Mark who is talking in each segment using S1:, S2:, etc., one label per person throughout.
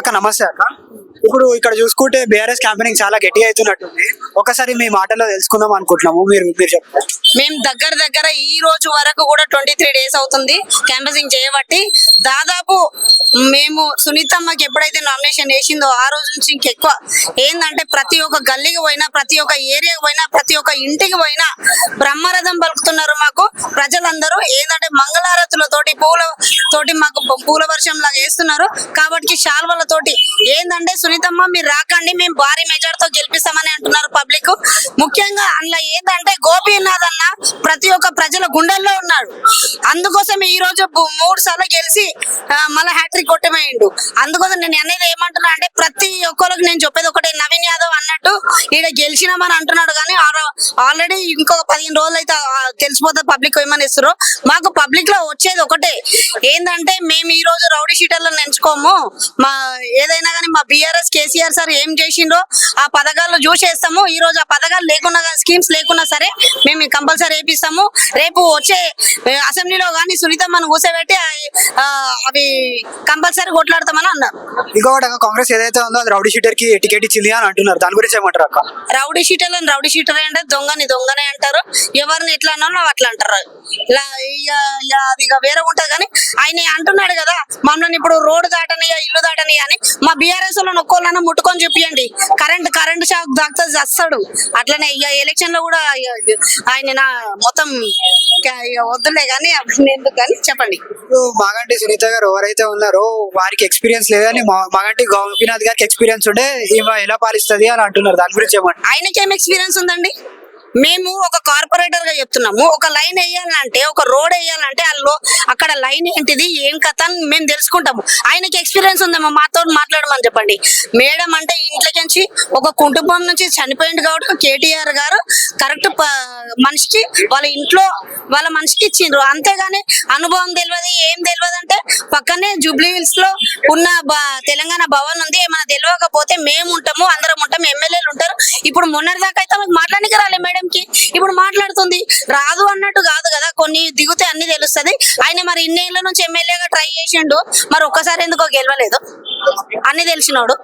S1: అక్క నమస్తే అక్క. ఇప్పుడు ఇక్కడ చూసుకుంటే బీఆర్ఎస్ క్యాంపెయినింగ్ చాలా గట్టిగా అవుతున్నట్టుంది. ఒకసారి మీ మాటలో తెలుసుకుందాం అనుకుంటున్నాము. మీరు మీరు చెప్పండి.
S2: మేము దగ్గర దగ్గర ఈ రోజు వరకు కూడా ట్వంటీ త్రీ డేస్ అవుతుంది. క్యాంపసింగ్ చేయబట్టి దాదాపు మేము సునీతమ్మకి ఎప్పుడైతే నామినేషన్ వేసిందో ఆ రోజు నుంచి ఇంకెక్కువ ఏంటంటే ప్రతి ఒక్క గల్లీకి పోయినా ప్రతి ఒక్క ఏరియాకి పోయినా ప్రతి ఒక్క ఇంటికి పోయినా బ్రహ్మరథం పలుకుతున్నారు మాకు ప్రజలందరూ. ఏంటంటే మంగళారతులతోటి పూల తోటి మాకు పూల వర్షం లాగా వేస్తున్నారు. కాబట్టి శాల్వలతోటి ఏంటంటే సునీతమ్మ మీరు రాకండి మేము భారీ మెజార్టీతో గెలిపిస్తామని అంటున్నారు పబ్లిక్. ముఖ్యంగా అందులో ఏంటంటే గోపీనాథ్ అన్న ప్రతి ఒక్క ప్రజల గుండెల్లో ఉన్నాడు. అందుకోసం ఈ రోజు మూడు సార్లు గెలిచి మళ్ళీ హ్యాట్రిక్ కొట్టమేయండు అందుకోసం నేను అనేది ఏమంటున్నా అంటే ప్రతి ఒక్కరికి నేను చెప్పేది ఒకటే నవీన్ యాదవ్ అన్నట్టు ఈడ గెలిచినామని అంటున్నాడు కానీ ఆల్రెడీ ఇంకొక పదిహేను రోజులు అయితే ఆ, తెలిసిపోతుంది పబ్లిక్ ఏమని ఇస్తారు మాకు పబ్లిక్లో వచ్చేది ఒకటే. ఏంటంటే మేము ఈ రోజు రౌడీ షీటర్లను ఎంచుకోము. మా ఏదైనా కానీ మా బీఆర్ఎస్ కేసీఆర్ సార్ ఏం చేసిండో ఆ పథకాలు చూసేస్తాము. ఈ రోజు ఆ పథకాలు లేకున్నా స్కీమ్స్ లేకున్నా సరే మేము కంపల్సరీ వేపిస్తాము. రేపు వచ్చే అసెంబ్లీలో కానీ సునీతమ్మను కూర్చోబెట్టి అవి కంపల్సరీ కొట్లాడతామని అన్నారు.
S1: ఇంకొకటి అక్క కాంగ్రెస్ ఏదైతే ఉందో అది రౌడీ షీటర్కి టికెట్ ఇచ్చింది అని అంటున్నారు. దాని గురించి ఏమంటారు అక్క?
S2: రౌడీ షీటర్లను రౌడీ షీటర్ అంటే దొంగని దొంగనే అంటారు. ఎవరిని ఎట్లా అన్నారో అట్లా అంటారు. అది ఇక వేరే ఉంటది కానీ ఆయన అంటున్నాడు కదా మమ్మల్ని ఇప్పుడు రోడ్డు దాటని ఇల్లు దాటని అని. మా బీఆర్ఎస్లో ఒక్కోళ్ళన్నా ముట్టుకొని చూపియండి. కరెంట్ కరెంట్ షాక్ దాక్తా చస్తాడు. అట్లనే ఇక ఎలక్షన్లో కూడా ఆయన నా మొత్తం వద్దులే కానీ ఎందుకు కానీ చెప్పండి.
S1: ఇప్పుడు మాగంటి సునీత గారు ఎవరైతే ఉన్నారో వారికి ఎక్స్పీరియన్స్ లేదని మాగంటి గోపీనాథ్ గారికి ఎక్స్పీరియన్స్ ఉంటే ఎలా పాలిస్తుంది అని అంటున్నారు. దాని గురించి ఏమంటారు?
S2: ఆయనకేం ఎక్స్పీరియన్స్ ఉందండి? మేము ఒక కార్పొరేటర్గా చెప్తున్నాము. ఒక లైన్ వేయాలంటే ఒక రోడ్ వేయాలంటే అందులో అక్కడ లైన్ ఏంటిది ఏం కథ అని మేము తెలుసుకుంటాము. ఆయనకి ఎక్స్పీరియన్స్ ఉందేమో మాతో మాట్లాడమని చెప్పండి. మేడం అంటే ఇంట్లోకించి ఒక కుటుంబం నుంచి చనిపోయింది కాబట్టి కేటీఆర్ గారు కరెక్ట్ మనిషికి వాళ్ళ ఇంట్లో వాళ్ళ మనిషికి ఇచ్చిండ్రు. అంతేగాని అనుభవం తెలియదు ఏం తెలియదు అంటే పక్కనే జూబ్లీ హిల్స్లో ఉన్న తెలంగాణ భవన్ ఉంది ఏమైనా తెలియకపోతే మేము ఉంటాము అందరం ఉంటాము ఎమ్మెల్యేలు ఉంటారు. ఇప్పుడు మొన్నటిదాకా అయితే మాకు మాట్లాడడానికి రాలే మేడం. కి? ఇప్పుడు మాట్లాడుతుంది రాదు అన్నట్టు కాదు కదా కొన్ని దిగుతే అన్ని తెలుస్తది. ఆయన మరి ఇన్నేళ్ళ నుంచి ఎమ్మెల్యేగా ట్రై చేసిండు మరి ఒక్కసారి ఎందుకో గెలవలేదు? అన్ని తెలిసినోడు.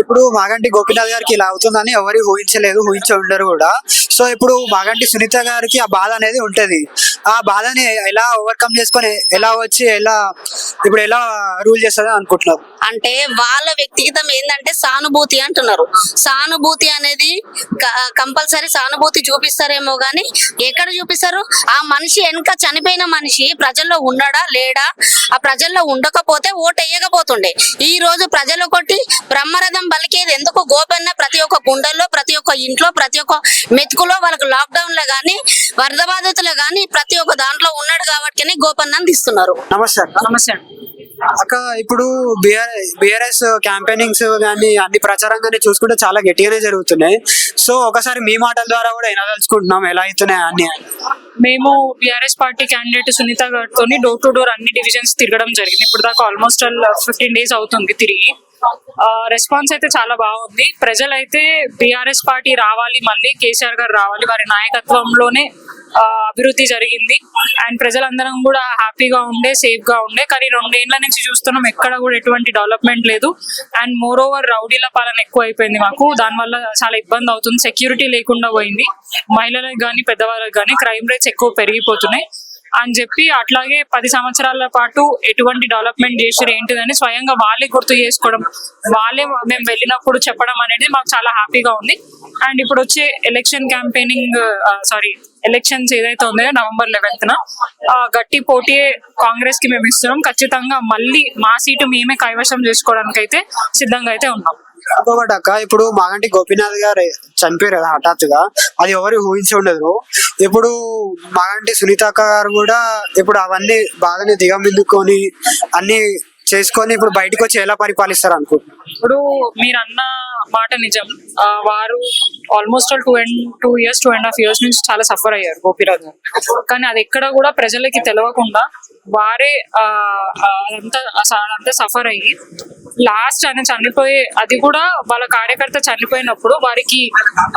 S1: ఇప్పుడు మాగంటి గోపీనాథ్ గారికి ఇలా అవుతుందని ఎవరు ఊహించలేదు ఊహించి ఉండరు కూడా. సో ఇప్పుడు మాగంటి సునీత గారికి ఆ బాధ అనేది ఉంటది. ఆ బాధని ఎలా ఓవర్కమ్ చేసుకొని ఎలా వచ్చి ఎలా ఇప్పుడు ఎలా రూల్ చేస్తుంది అనుకుంటున్నారు?
S2: అంటే వాళ్ళ వ్యక్తిగతం ఏంటంటే సానుభూతి అంటున్నారు. సానుభూతి అనేది కంపల్సరీ సానుభూతి చూపిస్తారేమో గానీ ఎక్కడ చూపిస్తారు? ఆ మనిషి వెనక చనిపోయిన మనిషి ప్రజల్లో ఉండడా లేడా? ఆ ప్రజల్లో ఉండకపోతే ఓటు వేయకపోతుండే. ఈ రోజు ప్రజలు కొట్టి బ్రహ్మరథం బలికేది ఎందుకు? గోపన్న ప్రతి ఒక్క గుండెల్లో ప్రతి ఒక్క ఇంట్లో ప్రతి ఒక్క మెతుకులో వాళ్ళకు లాక్డౌన్లో గానీ వరద బాధితులు గానీ ప్రతి ఒక్క దాంట్లో ఉన్నాడు కాబట్టి గోపన్నని తీస్తున్నారు.
S1: నమస్తే
S2: నమస్తే అండి
S1: అక్క ఇప్పుడు బిఆర్ బిఆర్ఎస్ క్యాంపెయినింగ్స్ కానీ అన్ని ప్రచారం కానీ చూసుకుంటే చాలా గట్టిగానే జరుగుతున్నాయి. సో ఒకసారి మీ మాటల ద్వారా కూడా వినదలుచుకుంటున్నాం. ఎలా అవుతున్నాయి అన్ని?
S3: మేము బీఆర్ఎస్ పార్టీ క్యాండిడేట్ సునీత గారితో డోర్ టు డోర్ అన్ని డివిజన్స్ తిరగడం జరిగింది. ఇప్పుడు దాకా ఆల్మోస్ట్ ఫిఫ్టీన్ డేస్ అవుతుంది తిరిగి. రెస్పాన్స్ అయితే చాలా బాగుంది. ప్రజలైతే బీఆర్ఎస్ పార్టీ రావాలి మళ్ళీ కేసీఆర్ గారు రావాలి. వారి నాయకత్వంలోనే అభివృద్ధి జరిగింది. అండ్ ప్రజలందరం కూడా హ్యాపీగా ఉండే సేఫ్గా ఉండే. కానీ రెండేళ్ళ నుంచి చూస్తున్నాం ఎక్కడ కూడా ఎటువంటి డెవలప్మెంట్ లేదు. అండ్ మోర్ ఓవర్ రౌడీల పాలన ఎక్కువ అయిపోయింది మాకు. దానివల్ల చాలా ఇబ్బంది అవుతుంది. సెక్యూరిటీ లేకుండా పోయింది. మహిళలకు కానీ పెద్దవాళ్ళకి కానీ క్రైమ్ రేట్స్ ఎక్కువ పెరిగిపోతున్నాయి. అని చెప్పి అట్లాగే పది సంవత్సరాల పాటు ఎటువంటి డెవలప్మెంట్ చేసారు ఏంటిదని స్వయంగా వాళ్ళే గుర్తు చేసుకోవడం వాళ్ళే మేము వెళ్ళినప్పుడు చెప్పడం అనేది మాకు చాలా హ్యాపీగా ఉంది. అండ్ ఇప్పుడు వచ్చే ఎలక్షన్ క్యాంపెయినింగ్ సారీ ఎలక్షన్స్ ఏదైతే ఉందో నవంబర్ లెవెన్త్ న గట్టి పోటీ కాంగ్రెస్కి మేము ఇస్తున్నాం. ఖచ్చితంగా మళ్ళీ మా సీటు మేమే కైవశం చేసుకోవడానికి అయితే సిద్ధంగా అయితే ఉన్నాం.
S1: ఇంకొకటి అక్క ఇప్పుడు మాగంటి గోపీనాథ్ గారు చనిపోయారు కదా హఠాత్తుగా. అది ఎవరు ఊహించి ఉండదు. ఇప్పుడు మాగంటి సునీత అక్క గారు కూడా ఇప్పుడు అవన్నీ బాగానే దిగమిందుకొని అన్ని చేసుకొని ఇప్పుడు బయటకు వచ్చి ఎలా పరిపాలిస్తారు అనుకుంటున్నారు
S3: ఇప్పుడు మీరు అన్న మాట నిజం. వారు almost two and two years two and half years నుంచి చాలా సఫర్ అయ్యారు గోపిరాజ్ గారు. కానీ అది ఎక్కడ కూడా ప్రజలకి తెలియకుండా వారే అదంతా అదంతా సఫర్ అయ్యి లాస్ట్ ఆయన చనిపోయి అది కూడా వాళ్ళ కార్యకర్త చనిపోయినప్పుడు వారికి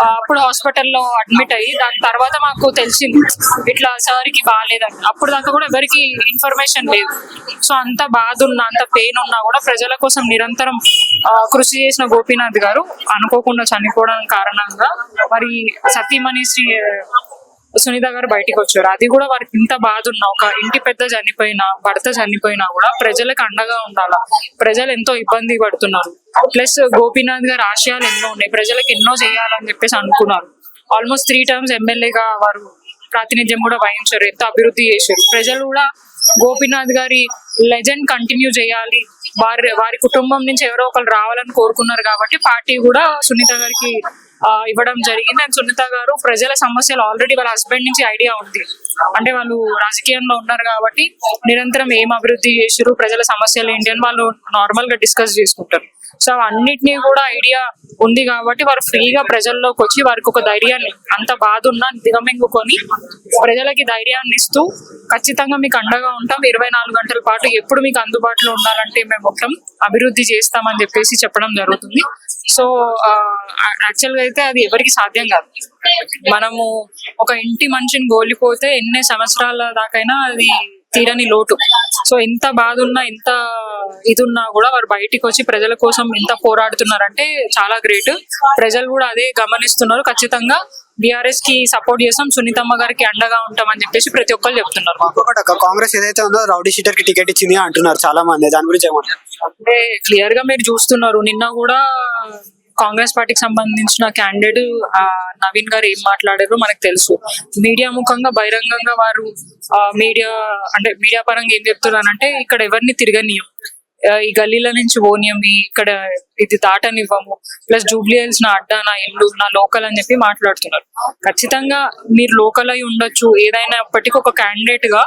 S3: అప్పుడు హాస్పిటల్లో అడ్మిట్ అయ్యి దాని తర్వాత మాకు తెలిసింది ఇట్లా సార్కి బాగాలేదని అప్పుడు దాకా కూడా ఎవరికి ఇన్ఫర్మేషన్ లేదు. సో అంత బాధ ఉన్నా అంత పెయిన్ ఉన్నా కూడా ప్రజల కోసం నిరంతరం కృషి చేసిన గోపీనాథ్ గారు. అనుకోకుండా చనిపోవడం కారణంగా మరి సతీమణి శ్రీ సునీత గారు బయటికి వచ్చారు. అది కూడా వారికి ఇంత బాధ ఉన్నా ఒక ఇంటి పెద్ద చనిపోయినా భర్త చనిపోయినా కూడా ప్రజలకు అండగా ఉండాలా? ప్రజలు ఎంతో ఇబ్బంది పడుతున్నారు. ప్లస్ గోపీనాథ్ గారి ఆశయాలు ఎన్నో ఉన్నాయి. ప్రజలకు ఎన్నో చేయాలని చెప్పేసి అనుకున్నారు. ఆల్మోస్ట్ త్రీ టర్మ్స్ ఎమ్మెల్యేగా వారు ప్రాతినిధ్యం కూడా వహించారు. ఎంతో అభివృద్ధి చేశారు. ప్రజలు కూడా గోపీనాథ్ గారి లెజెండ్ కంటిన్యూ చేయాలి వారి వారి కుటుంబం నుంచి ఎవరో ఒకరు రావాలని కోరుకున్నారు కాబట్టి పార్టీ కూడా సునీత గారికి ఆ, ఇవ్వడం జరిగింది. అండ్ సునీత గారు ప్రజల సమస్యలు ఆల్రెడీ వాళ్ళ హస్బెండ్ నుంచి ఐడియా ఉంది. అంటే వాళ్ళు రాజకీయంలో ఉన్నారు కాబట్టి నిరంతరం ఏం అభివృద్ధి చేసారు ప్రజల సమస్యలు ఏంటి అని వాళ్ళు నార్మల్గా డిస్కస్ చేసుకుంటారు. సో అవన్నిటినీ కూడా ఐడియా ఉంది కాబట్టి వారు ఫ్రీగా ప్రజల్లోకి వచ్చి వారికి ఒక ధైర్యాన్ని అంత బాధ ఉన్నా దిగమింగుకొని ప్రజలకి ధైర్యాన్ని ఇస్తూ ఖచ్చితంగా మీకు అండగా ఉంటాం. ఇరవై నాలుగు గంటల పాటు ఎప్పుడు మీకు అందుబాటులో ఉండాలంటే మేము మొత్తం అభివృద్ధి చేస్తామని చెప్పేసి చెప్పడం జరుగుతుంది. సో యాక్చువల్గా అయితే అది ఎవరికి సాధ్యం కాదు. మనము ఒక ఇంటి మనిషిని గోలిపోతే ఎన్ని సంవత్సరాల దాకైనా అది తీరని లోటు. సో ఎంత బాధ ఉన్నా ఎంత ఇది ఉన్నా కూడా వారు బయటికి వచ్చి ప్రజల కోసం ఎంత పోరాడుతున్నారంటే చాలా గ్రేట్. ప్రజలు కూడా అదే గమనిస్తున్నారు. ఖచ్చితంగా బీఆర్ఎస్కి సపోర్ట్ చేస్తాం. సునీతమ్మ గారికి అండగా ఉంటామని చెప్పేసి ప్రతి ఒక్కరు చెప్తున్నారు
S1: కాంగ్రెస్ ఏదైతే ఉందో రౌడీ షీటర్కి టికెట్ ఇచ్చింది అంటున్నారు చాలా మంది. దాని గురించి ఏమంటారు?
S3: అంటే క్లియర్గా మీరు చూస్తున్నారు. నిన్న కూడా కాంగ్రెస్ పార్టీకి సంబంధించిన క్యాండిడేట్ నవీన్ గారు ఏం మాట్లాడారో మనకు తెలుసు. మీడియా ముఖంగా బహిరంగంగా వారు మీడియా అంటే మీడియా పరంగా ఏం చెప్తున్నారంటే ఇక్కడ ఎవరిని తిరగనీయం. ఈ గల్లీల నుంచి పోనీయం ఇక్కడ ఇది దాటనివ్వము. ప్లస్ జూబ్లీహిల్స్ నా అడ్డా నా ఇల్లు నా లోకల్ అని చెప్పి మాట్లాడుతున్నారు. ఖచ్చితంగా మీరు లోకల్ అయి ఉండొచ్చు. ఏదైనా అప్పటికి ఒక క్యాండిడేట్గా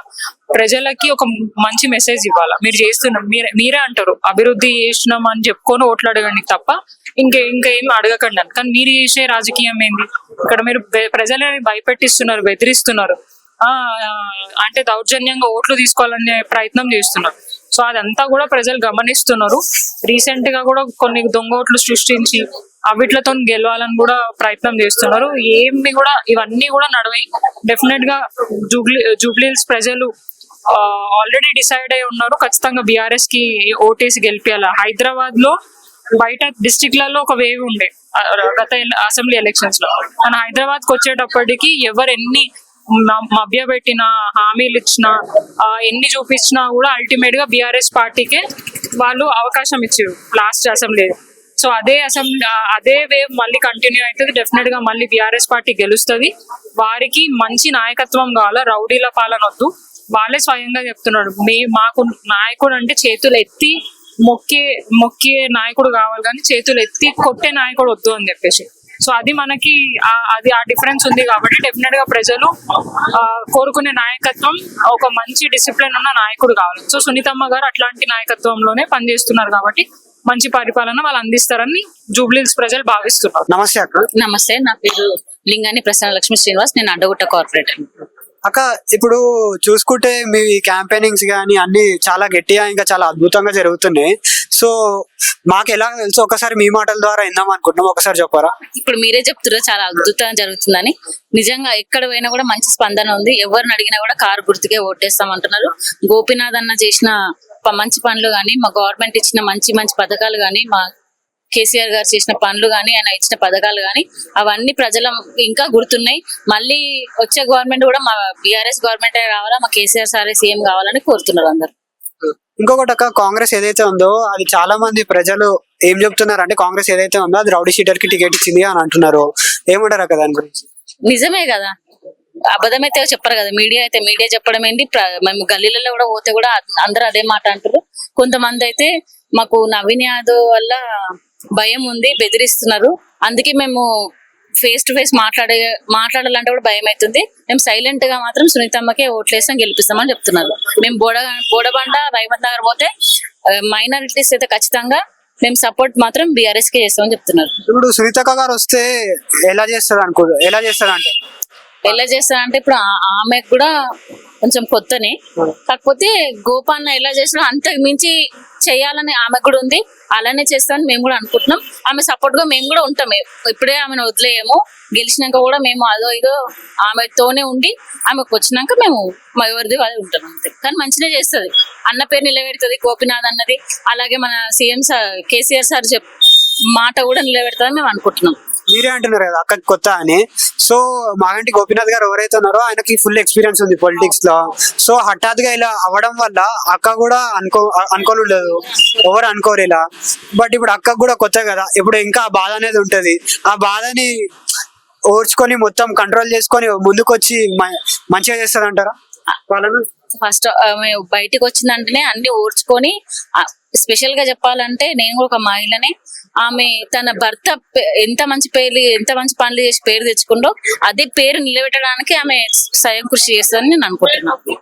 S3: ప్రజలకి ఒక మంచి మెసేజ్ ఇవ్వాలి. మీరు చేస్తున్నాం మీరే మీరే అంటారు. అభివృద్ధి చేసినాం అని చెప్పుకొని ఓట్లాడగండి తప్ప ఇంకా ఇంకా ఏం అడగకండి అని. కానీ మీరు చేసే రాజకీయం ఏంది? ఇక్కడ మీరు ప్రజలని భయపెట్టిస్తున్నారు బెదిరిస్తున్నారు. ఆ అంటే దౌర్జన్యంగా ఓట్లు తీసుకోవాలనే ప్రయత్నం చేస్తున్నారు. సో అదంతా కూడా ప్రజలు గమనిస్తున్నారు. రీసెంట్గా కూడా కొన్ని దొంగ ఓట్లు సృష్టించి అవిట్లతో గెలవాలని కూడా ప్రయత్నం చేస్తున్నారు. ఏమి కూడా ఇవన్నీ కూడా నడవాయి. డెఫినెట్గా జూబ్లీ జూబ్లీస్ ప్రజలు ఆల్రెడీ డిసైడ్ అయి ఉన్నారు. ఖచ్చితంగా బీఆర్ఎస్కి ఓటేసి గెలిపేయాలి. హైదరాబాద్లో బయట డిస్టిక్లలో ఒక వేవ్ ఉండే గత అసెంబ్లీ ఎలక్షన్స్లో. మన హైదరాబాద్కు వచ్చేటప్పటికి ఎవరు ఎన్ని మభ్య పెట్టినా హామీలు ఇచ్చినా ఎన్ని చూపించినా కూడా అల్టిమేట్గా బీఆర్ఎస్ పార్టీకే వాళ్ళు అవకాశం ఇచ్చారు లాస్ట్ అసెంబ్లీ. సో అదే అసెంబ్లీ అదే వేవ్ మళ్ళీ కంటిన్యూ అవుతుంది డెఫినెట్గా మళ్ళీ బీఆర్ఎస్ పార్టీ గెలుస్తుంది. వారికి మంచి నాయకత్వం కావాలా రౌడీల పాలన వద్దు వాళ్ళే స్వయంగా చెప్తున్నాడు మీ మాకు నాయకుడు అంటే చేతులు ఎత్తి మొక్కే మొక్కే నాయకుడు కావాలి కానీ చేతులు ఎత్తి కొట్టే నాయకుడు వద్దు అని చెప్పేసి. సో అది మనకి ఆ- అది ఆ డిఫరెన్స్ ఉంది కాబట్టి డెఫినెట్గా ప్రజలు ఆ, కోరుకునే నాయకత్వం ఒక మంచి డిసిప్లిన్ ఉన్న నాయకుడు కావాలి. సో సునీతమ్మ గారు అట్లాంటి నాయకత్వంలోనే పనిచేస్తున్నారు కాబట్టి మంచి పరిపాలన వాళ్ళు అందిస్తారని జూబ్లీస్ ప్రజలు భావిస్తున్నారు.
S1: నమస్తే అక్క.
S4: నమస్తే నా పేరు లింగాని ప్రసన్న లక్ష్మి శ్రీనివాస్. నేను అడ్డగుట్ట కార్పొరేటర్
S1: అక్క ఇప్పుడు చూసుకుంటే మీ క్యాంపెయినింగ్స్ కానీ అన్ని చాలా గట్టిగా ఇంకా చాలా అద్భుతంగా జరుగుతున్నాయి. సో మాకు ఎలా తెలుసు? ఒకసారి మీ మాటల ద్వారా ఇందాం అనుకుంటున్నాం. ఒకసారి చెప్పారా?
S4: ఇప్పుడు మీరే చెప్తున్నారు చాలా అద్భుతంగా జరుగుతుందని. నిజంగా ఎక్కడ పోయినా కూడా మంచి స్పందన ఉంది. ఎవరిని అడిగినా కూడా కారు గుర్తుకే ఓటేస్తాం అంటున్నారు గోపీనాథ్ అన్న చేసిన మంచి పనులు కానీ మా గవర్నమెంట్ ఇచ్చిన మంచి మంచి పథకాలు కానీ మా కేసీఆర్ గారు చేసిన పనులు కానీ ఆయన ఇచ్చిన పథకాలు కానీ అవన్నీ ప్రజల ఇంకా గుర్తున్నాయి. మళ్ళీ వచ్చే గవర్నమెంట్ కూడా మా బీఆర్ఎస్ గవర్నమెంట్ రావాలా మా కేసీఆర్ సారే సీఎం కావాలని కోరుతున్నారు అందరు.
S1: ఇంకొకటి అక్క కాంగ్రెస్ ఏదైతే ఉందో అది చాలా మంది ప్రజలు ఏం చెప్తున్నారు అంటే కాంగ్రెస్ ఏదైతే ఉందో అది రౌడీ షీటర్కి టికెట్ ఇచ్చింది అని అంటున్నారు. ఏమంటారు అక్క దాని గురించి?
S4: నిజమే కదా. అబద్ధమైతే చెప్పరు కదా. మీడియా అయితే మీడియా చెప్పడం ఏంటి మేము గల్లీలలో కూడా పోతే కూడా అందరూ అదే మాట అంటారు కొంతమంది అయితే మాకు నవీన్ యాదవ్ వల్ల భయం ఉంది బెదిరిస్తున్నారు. అందుకే మేము ఫేస్ టు ఫేస్ మాట్లాడే మాట్లాడాలంటే కూడా భయం అవుతుంది మేము సైలెంట్గా మాత్రం సునీతమ్మకే ఓట్లేసాం గెలిపిస్తామని చెప్తున్నారు. మేము బోడ బోడబండ రైవంత్ నగర్ పోతే మైనారిటీస్ అయితే ఖచ్చితంగా మేము సపోర్ట్ మాత్రం బీఆర్ఎస్ కే చేస్తామని చెప్తున్నారు.
S1: ఇప్పుడు సునీతక్క గారు వస్తే ఎలా చేస్తారు అనుకో ఎలా చేస్తారు అంటే
S4: ఎలా చేస్తారంటే ఇప్పుడు ఆ- ఆమెకు కూడా కొంచెం కొత్తనే. కాకపోతే గోపాన్న ఎలా చేసినా అంతకు మించి చేయాలని ఆమె కూడా ఉంది. అలానే చేస్తామని మేము కూడా అనుకుంటున్నాం. ఆమె సపోర్ట్గా మేము కూడా ఉంటాం. ఇప్పుడే ఆమెను వదిలేయము. గెలిచినాక కూడా మేము అదో ఇదో ఆమెతోనే ఉండి ఆమెకు వచ్చినాక మేము మా ఎవరిది వాళ్ళు ఉంటాం అంతే. కానీ మంచిగా చేస్తుంది. అన్న పేరు నిలబెడుతుంది గోపినాథ్ అన్నది. అలాగే మన సీఎం సార్ కేసీఆర్ సార్ చెప్ మాట కూడా నిలబెడతామని మేము అనుకుంటున్నాం.
S1: మీరే అంటున్నారు కదా అక్కకి కొత్త అని. సో మాగంటి గోపీనాథ్ గారు ఎవరైతే ఉన్నారో ఆయనకి ఫుల్ ఎక్స్పీరియన్స్ ఉంది పొలిటిక్స్లో. సో హఠాత్గా ఇలా అవ్వడం వల్ల అక్క కూడా అనుకో అనుకోలేదు ఎవరు అనుకోరు ఇలా. బట్ ఇప్పుడు అక్కకు కూడా కొత్త కదా ఇప్పుడు ఇంకా ఆ బాధ అనేది ఉంటది. ఆ బాధని ఓర్చుకొని మొత్తం కంట్రోల్ చేసుకొని ముందుకొచ్చి మ- మంచిగా చేస్తారు అంటారా వాళ్ళను
S4: ఫస్ట్ ఆమె బయటికి వచ్చిందంటేనే అన్ని ఓర్చుకొని స్పెషల్గా చెప్పాలంటే నేను కూడా ఒక మహిళనే ఆమె తన భర్త ఎంత మంచి పేర్లు ఎంత మంచి పనులు చేసి పేరు తెచ్చుకుందో అదే పేరు నిలబెట్టడానికి ఆమె స్వయం కృషి చేస్తుందని నేను అనుకుంటున్నాను.